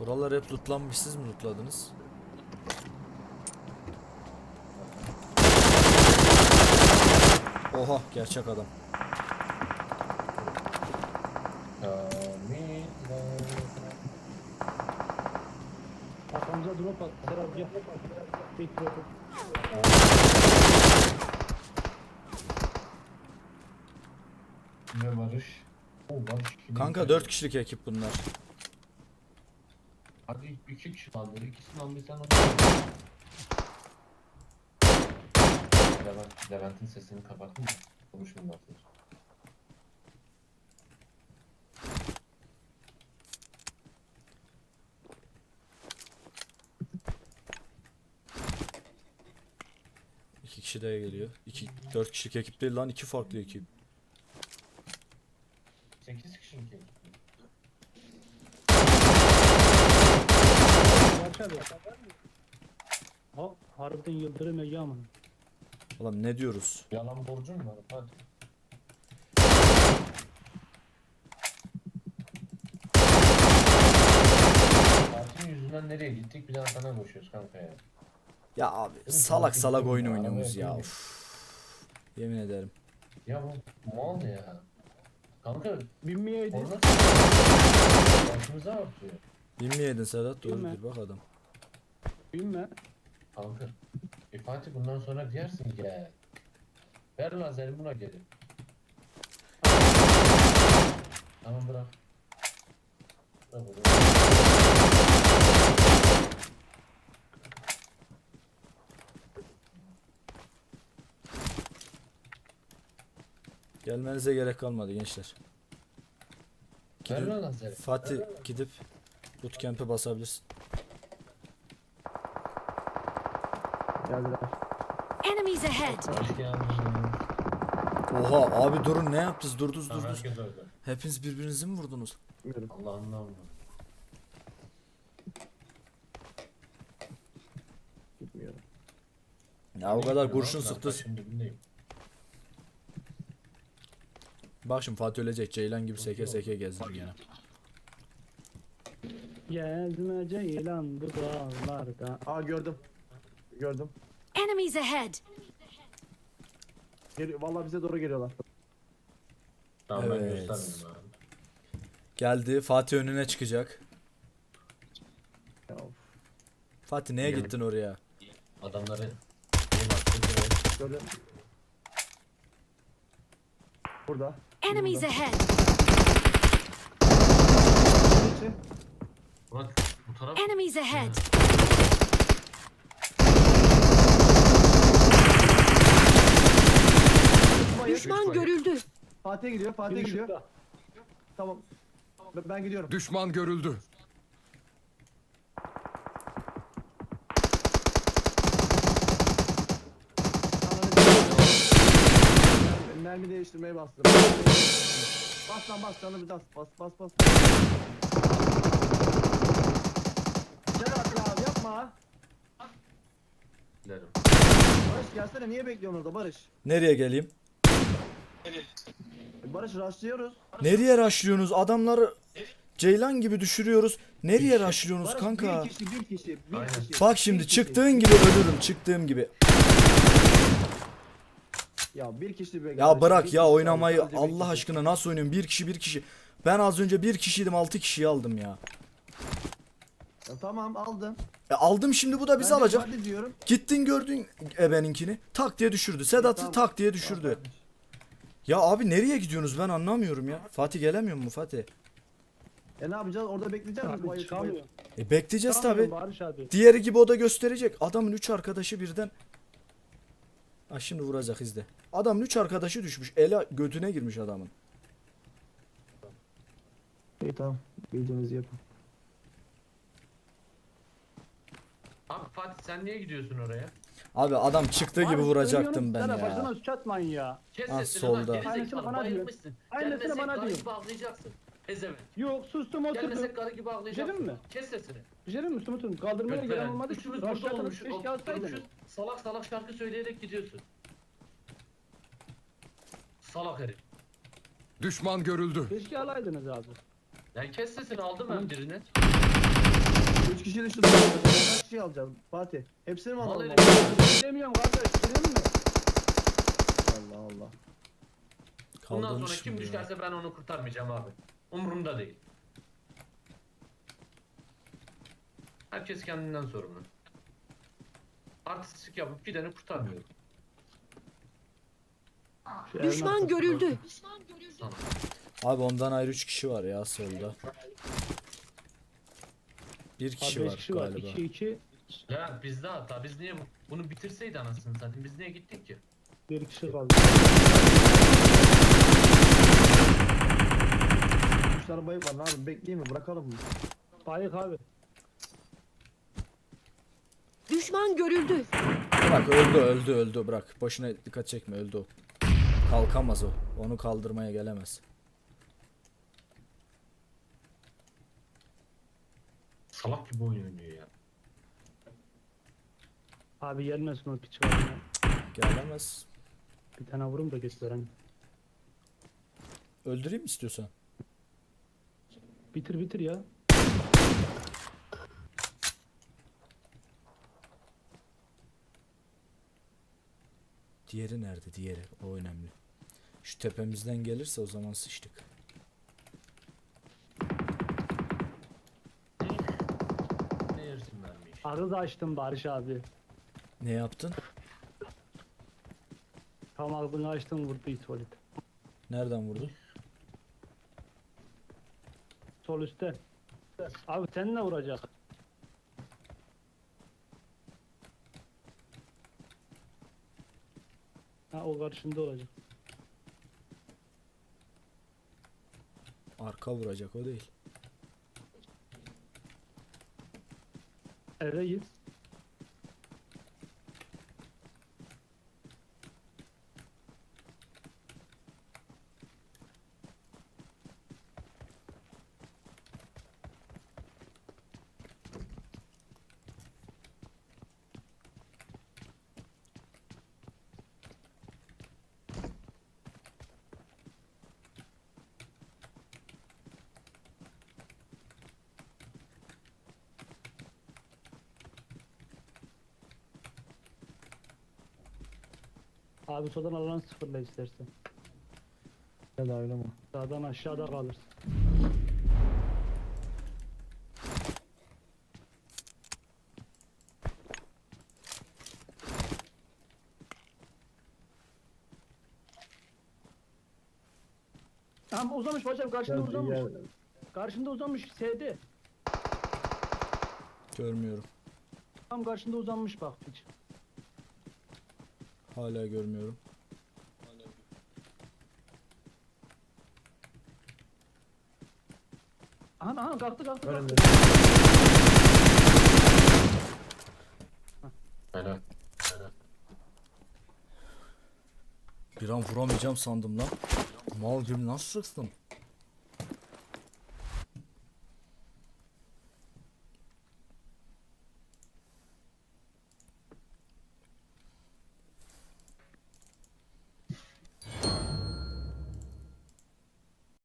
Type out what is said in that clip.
Buralar hep lootlanmış siz mi lootladınız? Oha gerçek adam. Arkamıza drop at. Serap gel. Drop at. Ve Barış. O Barış. kimin Kanka takımı? 4 kişilik ekip bunlar. Hadi iki kişi kaldı. İkisini aldıysan onu. Levent, Levent'in sesini kapattın mı? Konuşmayın artık. İki kişi daha geliyor. 2 4 kişilik ekip değil lan iki farklı ekip. 8 kişi mi ki? Ha, harbiden yıldırım ya amına. Ulan ne diyoruz? Yalan borcun mu var? Hadi. Fatih'in yüzünden nereye gittik? Bir daha sana koşuyoruz kanka ya. Ya abi salak salak oyun oynuyoruz ya. Uf. Yemin ederim. Ya bu mal ya. Kanka Binmeyeydi. onu başımıza artıyor. Bilmeyeydin Sedat Bilme. doğrudur bak adam. Binme. Kanka. E Fatih bundan sonra diyersin gel. Ver lazeri buna gelin. Tamam bırak. Bırak onu. Gelmenize gerek kalmadı gençler. Ver Gidip, lan lazeri. Fatih gidip bootcamp'e basabilirsin. Geldiler. Enemies ahead! Hoş. Oha abi durun ne yaptınız durdunuz Tamam durdunuz. herkes öldü. Hepiniz birbirinizi mi vurdunuz? Bilmiyorum. Allah'ın namı. Bilmiyorum. Ya o kadar kurşun Ben sıktı. taşın dibindeyim. Bak şimdi Fatih ölecek Ceylan gibi seke seke gezdir gene. Gezme ceylan bu dağlarda. Aa gördüm. Gördüm. Enemies ahead! Gel vallahi bize doğru geliyorlar. Tamam ben Evet. göstermeyeyim abi. Geldi Fatih önüne çıkacak. Ya, of. Fatih neye Geldim. gittin oraya? Adamları bak, Gördüm. Burada. Enemies ahead! Murat bu taraf Enemies ahead! Düşman görüldü. Fatih'e gidiyor. Fatih'e gidiyor. Tamam. Ben- Ben gidiyorum. Düşman görüldü. Mermi- Mermi değiştirmeye bastım. Bas lan bas canı bir bas bas bas bas. Gel at ya yapma. dilerim. Barış gelsene niye bekliyorsun orada Barış? Nereye geleyim? Barış rushlıyoruz. Nereye raşlıyorsunuz? Adamları Ceylan gibi düşürüyoruz. Nereye raşlıyorsunuz Barış kanka? bir kişi bir kişi bir Aynen. kişi. Bak bir şimdi kişi. çıktığın gibi ölürüm çıktığım gibi. Ya bir kişi be Ya kardeşim, bırak bir ya oynamayı sadece bir Allah kişi. aşkına nasıl oynuyorsun? Bir kişi bir kişi. Ben az önce bir kişiydim altı kişiyi aldım ya. Ya tamam aldım. E aldım şimdi bu da bizi Ben de alacak. hadi diyorum. Gittin gördün ebeninkini. Tak diye düşürdü. Sedat'ı Tamam. tak diye düşürdü. Ya abi nereye gidiyorsunuz ben anlamıyorum ya. Fatih gelemiyor mu Fatih? E ne yapacağız? Orada bekleyeceğiz mi? Çıkamıyor. E bekleyeceğiz tabi. Barış abi. Diğeri gibi o da gösterecek. Adamın 3 arkadaşı birden. Ha şimdi vuracak izle. Adamın 3 arkadaşı düşmüş. Ele götüne girmiş adamın. İyi tamam. Bildiğinizi yapın. Abi Fatih sen niye gidiyorsun oraya? Abi adam çıktığı gibi vuracaktım ben sana Başına ya. suç atmayın ya. Sesini solda. lan Aynısını bana diyor. Aynısını Gelmesek bana karı diyor. gibi ağlayacaksın. Pezevenk. Yok sustum oturdum. Gelmesek karı gibi ağlayacaksın. Gidelim mi? Kes sesini. Güzelim mi Sumut'um? Kaldırmaya gelen olmadı. Üçümüz burada Raşlatanız olmuş. keşke Durmuşuz. alsaydınız. Salak salak şarkı söyleyerek gidiyorsun. Salak herif. Düşman görüldü. Keşke alaydınız abi. Ya kes sesini aldım ben birini. Üç kişi düştü. Ben kaç kişi alacağız Fatih? Hepsini mi alalım? herif. Bilemiyorum kardeş. Bilemiyor musun? Allah Allah. Bundan sonra kim şimdi ya. düşerse ben onu kurtarmayacağım abi. Umurumda değil. Herkes kendinden sorumlu. Artistlik yapıp gideni kurtarmıyorum. Şu evin Düşman görüldü. Sana. Abi ondan ayrı 3 kişi var ya solda. Bir kişi Abi var kişi var. galiba. 2 2 Ya bizde hata. Biz niye bu- bunu bitirseydi anasını satayım. Biz niye gittik ki? bir kişi kaldı. Üç tane bayık var ne yapayım bekleyeyim mi bırakalım mı? Bayık abi. Düşman görüldü. Bırak öldü öldü öldü bırak. Boşuna dikkat çekme öldü o. Kalkamaz o. Onu kaldırmaya gelemez. Salak gibi oyun oynuyor ya. Abi gelmesin o piç var ya. Gelemez. Bir tane vurum da gösteren. Öldüreyim mi istiyorsan? Bitir bitir ya. Diğeri nerede diğeri? O önemli. Şu tepemizden gelirse o zaman sıçtık. Ağız açtım Barış abi. Ne yaptın? Tam ağzını açtım vurdu tuvalet. Nereden vurdun? Sol üstte. Abi sen ne vuracak? Ha o karşında olacak. Arka vuracak o değil. Ereyiz. Abi soldan alan sıfırla istersen. Ya da öyle mi? Sağdan aşağıda kalırsın. Tamam uzamış hocam karşında Geldi, uzamış. geldi. Karşında uzamış S'de. Görmüyorum. Tam karşında uzanmış bak piç. Hala görmüyorum. Aha aha kalktı kalktı. Önümde. Helal. Bir an vuramayacağım sandım lan. Mal gibi nasıl sıktım?